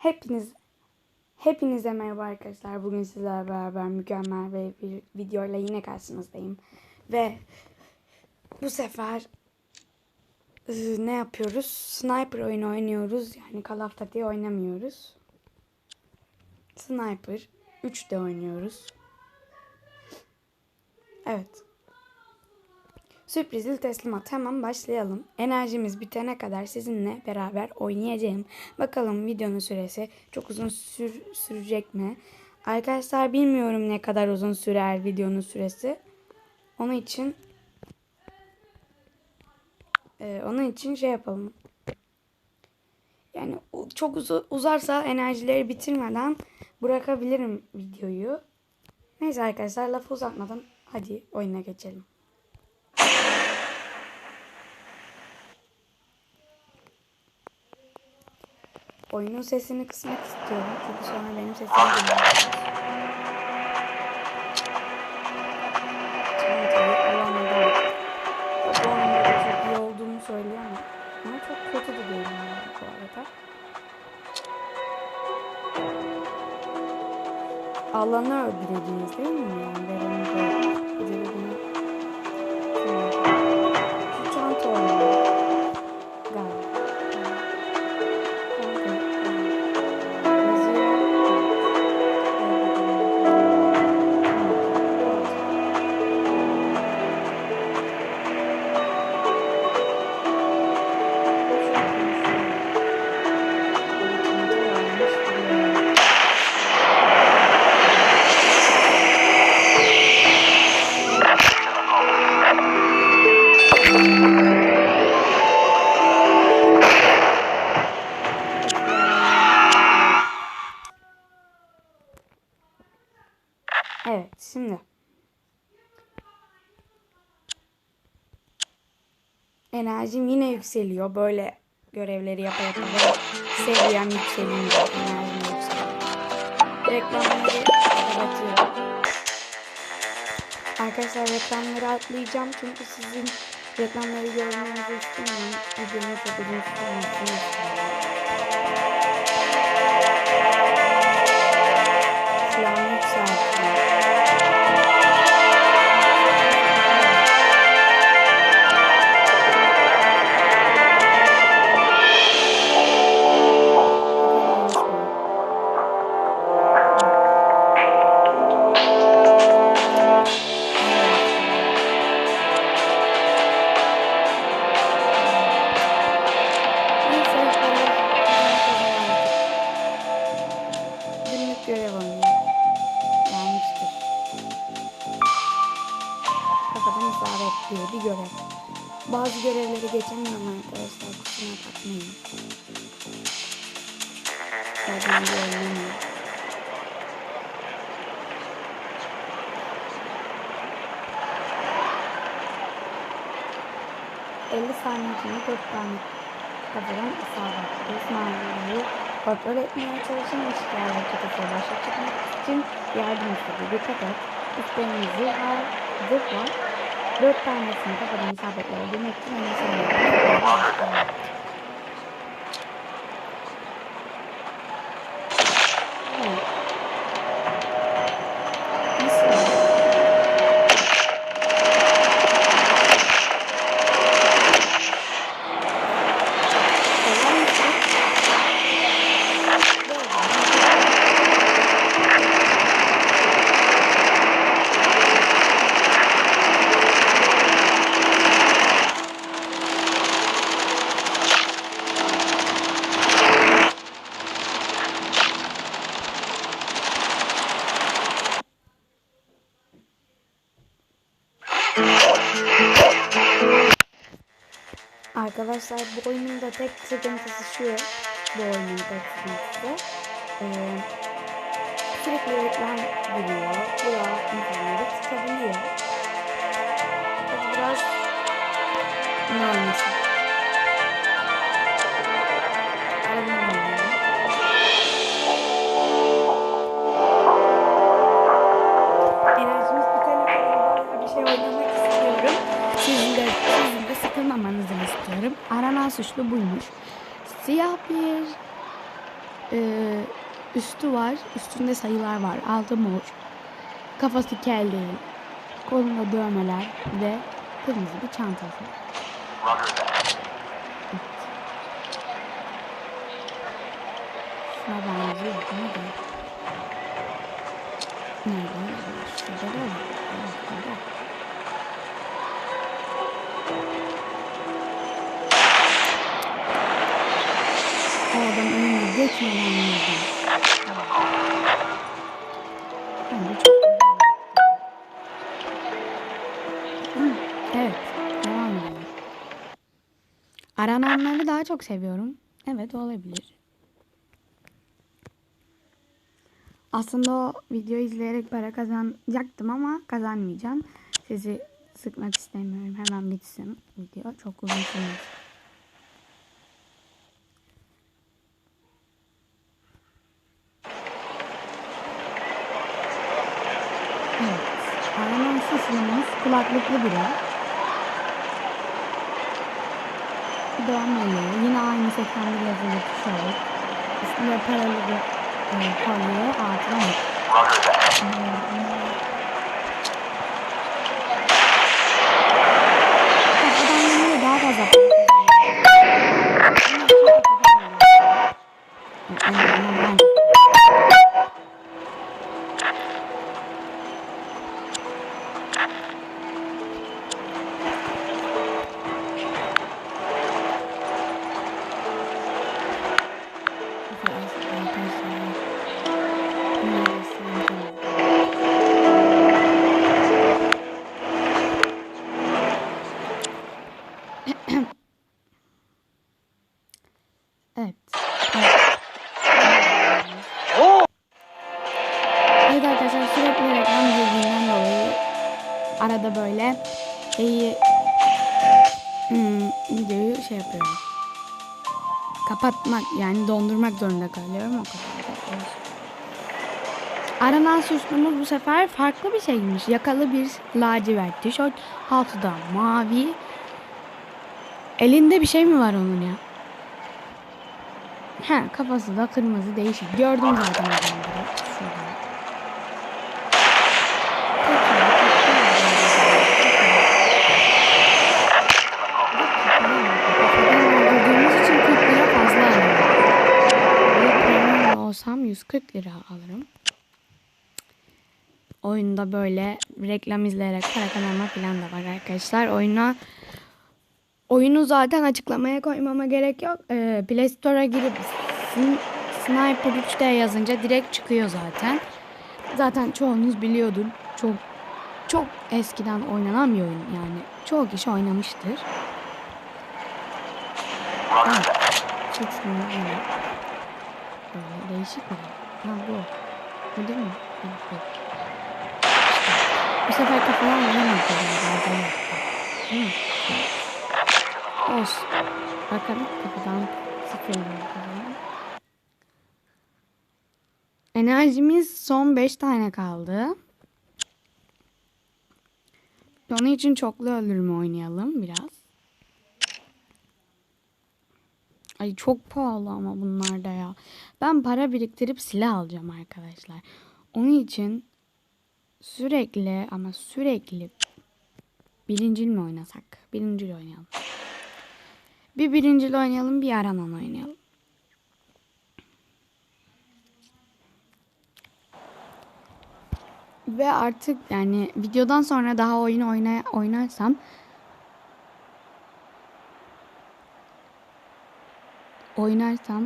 Hepiniz Hepinize merhaba arkadaşlar. Bugün sizlerle beraber mükemmel ve bir videoyla yine karşınızdayım. Ve bu sefer ıı, ne yapıyoruz? Sniper oyunu oynuyoruz. Yani Call of Duty oynamıyoruz. Sniper 3'de oynuyoruz. Evet. Sürprizli teslimat. Hemen başlayalım. Enerjimiz bitene kadar sizinle beraber oynayacağım. Bakalım videonun süresi çok uzun sür sürecek mi? Arkadaşlar bilmiyorum ne kadar uzun sürer videonun süresi. Onun için e, onun için şey yapalım. Yani çok uzu- uzarsa enerjileri bitirmeden bırakabilirim videoyu. Neyse arkadaşlar lafı uzatmadan hadi oyuna geçelim. Oyunun sesini kısmak istiyorum. Çünkü sonra benim iyi olduğumu söyleyemem. Ama çok kötü de yani bu arada. Alanı öldüreceğiz değil mi? Enerjim yine yükseliyor. Böyle görevleri yapa yapa seviyem yükseliyor. Enerjim yükseliyor. Reklamları kapatıyorum. Arkadaşlar reklamları atlayacağım çünkü sizin reklamları görmenizi istemiyorum. Videomu çok uzun sürmesini. ...50 saniye içinde 4 tane kafadan isabet. İsmail'i kontrol etmeye çalışan işgal hareketi başa çıkmak için yardım istedi. Dikkat et. Üstlerinde zırh var, zırh var. 4 tanesini kafadan isabetle öldürmek için öne sanıyorum. Arkadaşlar bu oyunun tek sıkıntısı şu. Bu oyunun tek sıkıntısı. Ee, sürekli reklam giriyor. Bu da tutabiliyor. Biraz ne suçlu buymuş. Siyah bir Ee, üstü var. Üstünde sayılar var. Altı mor. Kafası kel değil. Kolunda dövmeler ve kırmızı bir çantası. Evet. Şuna. Nerede? Nerede? Şurada da var. Evet, burada. O adam geçmeden vurdu. Bence çok Evet, devam edelim. Arananları daha çok seviyorum. Evet, olabilir. Aslında o videoyu izleyerek para kazanacaktım ama kazanmayacağım. Sizi sıkmak istemiyorum. Hemen bitsin video. Çok uzun sürmez. olasılığımız kulaklıklı bira. Dövmeli. Yine aynı şekilde yazılı tişört. Şey Üstüne paralı bir e, kolye artı arada böyle iyi hmm, videoyu şey yapıyorum. Kapatmak yani dondurmak zorunda kalıyorum o kadar. Aranan suçlumuz bu sefer farklı bir şeymiş. Yakalı bir lacivert tişört, altı da mavi. Elinde bir şey mi var onun ya? He kafası da kırmızı değişik. Gördüm zaten. Olsam 140 lira alırım. Oyunda böyle reklam izleyerek para kazanma falan da var arkadaşlar. Oyuna Oyunu zaten açıklamaya koymama gerek yok. Ee, Play Store'a girip Sn- Sniper 3D yazınca direkt çıkıyor zaten. Zaten çoğunuz biliyordur. Çok çok eskiden oynanan bir oyun yani. Çoğu kişi oynamıştır. Evet. Suçlu evet. Değişik mi? Ha bu. Bu değil mi? Evet, bu. Sefer kafadan vuramadı galiba. Değil mi? Olsun. Bakalım kapıdan sıfır. Enerjimiz son 5 tane kaldı. Onun için çoklu öldürme oynayalım biraz. Ay çok pahalı ama bunlar da ya. Ben para biriktirip silah alacağım arkadaşlar. Onun için sürekli ama sürekli birincil mi oynasak? Birincil oynayalım. Bir birincil oynayalım, bir aranan oynayalım. Ve artık yani videodan sonra daha oyun oyna oynarsam oynarsam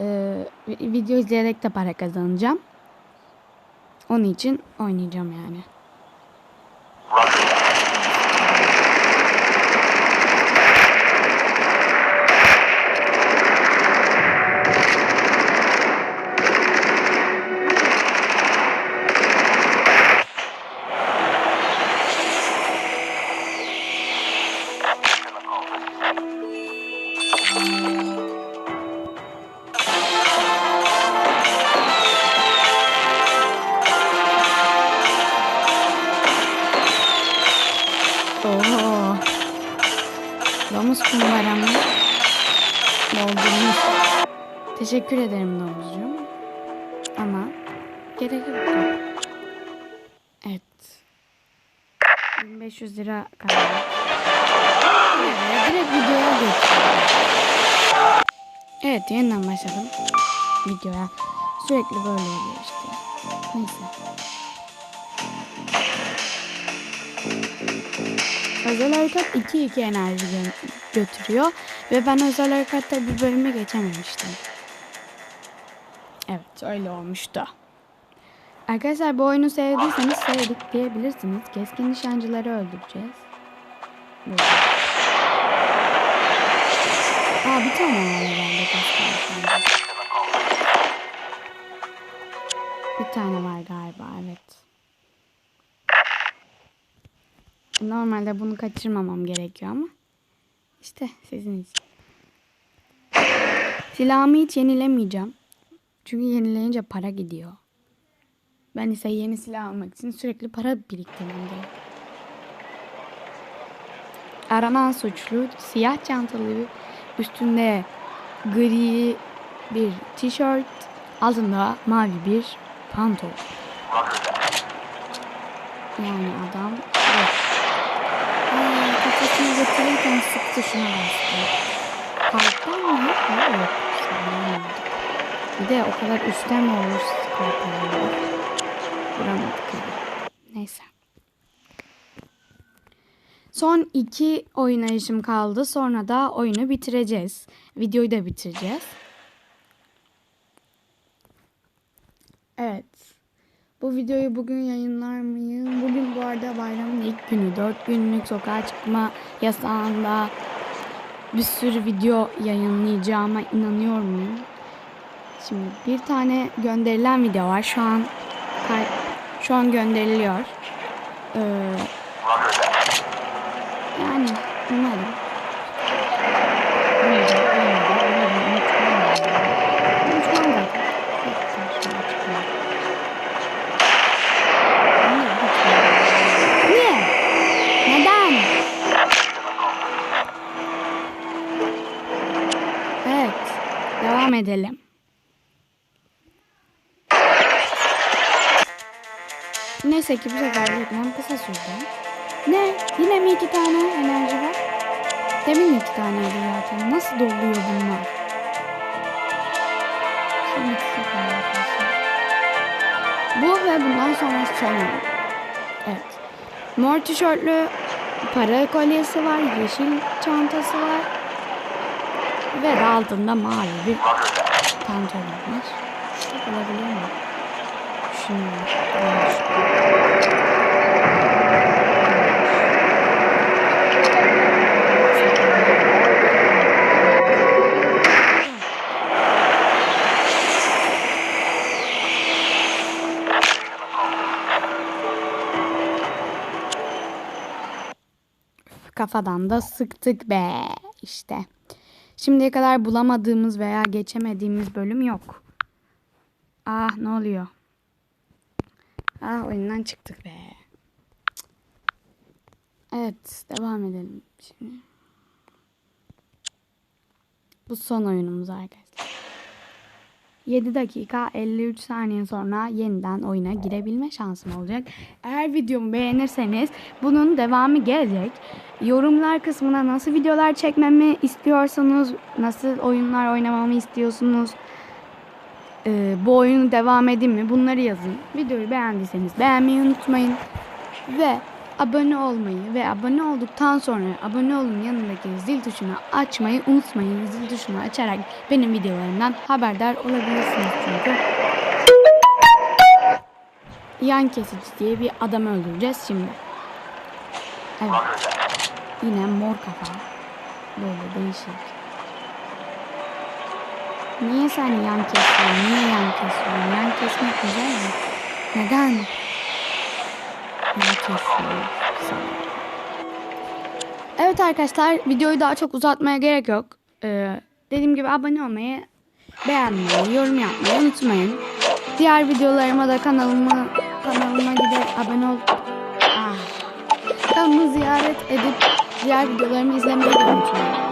eee, video izleyerek de para kazanacağım. Onun için oynayacağım yani. Oo. Domuz kumbaramı doldurmuş. Teşekkür ederim domuzcuğum. Ama gerek yok. Evet. 1500 lira kaldı. Evet, direkt videoya geçiyorum. Evet yeniden başladım videoya. Sürekli böyle oluyor işte. Neyse. Özel harekat 2-2 enerji gö- götürüyor. Ve ben özel harekatta bir bölüme geçememiştim. Evet öyle olmuştu. Arkadaşlar bu oyunu sevdiyseniz sevdik diyebilirsiniz. Keskin nişancıları öldüreceğiz. Böyle. Aa bir tane var herhalde keskin nişancı. Bir tane var galiba evet. Normalde bunu kaçırmamam gerekiyor ama işte sizin için. Silahımı hiç yenilemeyeceğim. Çünkü yenileyince para gidiyor. Ben ise yeni silah almak için sürekli para biriktirmem gerek. Aranan suçlu siyah çantalı üstünde gri bir tişört altında mavi bir pantolon. Yani adam kafasını getirirken sık tuşuna bastı. Kalpten mi? Yok. Sanırım. Bir de o kadar üstten mi olur kalpten? Vuramadık. Neyse. Son iki oynayışım kaldı. Sonra da oyunu bitireceğiz. Videoyu da bitireceğiz. Evet. Bu videoyu bugün yayınlar mıyım? Bugün bu arada bayramın ilk günü. Dört günlük sokağa çıkma yasağında bir sürü video yayınlayacağıma inanıyor muyum? Şimdi bir tane gönderilen video var. Şu an şu an gönderiliyor. Ee, yani. Umarım, umarım, umarım unutmam. Unutmam zaten. Yok, karşıma çıkmıyor. Niye? Hiç Niye? Neden? Evet. Devam edelim. Neyse ki bu sefer reklam kısa sürdü. Ne? Yine mi iki tane enerji var? Demin iki taneydi zaten. Nasıl doluyor bunlar? Şimdi arkadaşlar. Bu ve bundan sonra son. Evet. Mor tişörtlü para kolyesi var. Yeşil çantası var. Ve de altında mavi bir pantolon var. Olabilir mi? Kafadan da sıktık be işte. Şimdiye kadar bulamadığımız veya geçemediğimiz bölüm yok. Ah ne oluyor? Ah oyundan çıktık be. Evet devam edelim şimdi. Bu son oyunumuz arkadaşlar. 7 dakika 53 saniye sonra yeniden oyuna girebilme şansım olacak. Eğer videomu beğenirseniz bunun devamı gelecek. Yorumlar kısmına nasıl videolar çekmemi istiyorsanız, nasıl oyunlar oynamamı istiyorsunuz, ee, bu oyunu devam edeyim mi bunları yazın. Videoyu beğendiyseniz beğenmeyi unutmayın. Ve abone olmayı ve abone olduktan sonra abone olun yanındaki zil tuşunu açmayı unutmayın. Zil tuşunu açarak benim videolarımdan haberdar olabilirsiniz çünkü. Yan kesici diye bir adam öldüreceğiz şimdi. Evet. Yine mor kafa. Böyle değişik. Niye sen yan kesiyorsun? Niye yan kesiyorsun? Yan kesmek güzel mi? Neden? Yan kesiyor. Sana. Evet arkadaşlar videoyu daha çok uzatmaya gerek yok. Ee, dediğim gibi abone olmayı, beğenmeyi, yorum yapmayı unutmayın. Diğer videolarıma da kanalıma kanalıma gidip abone ol. Ah. Kanalımı ziyaret edip diğer videolarımı izlemeyi unutmayın.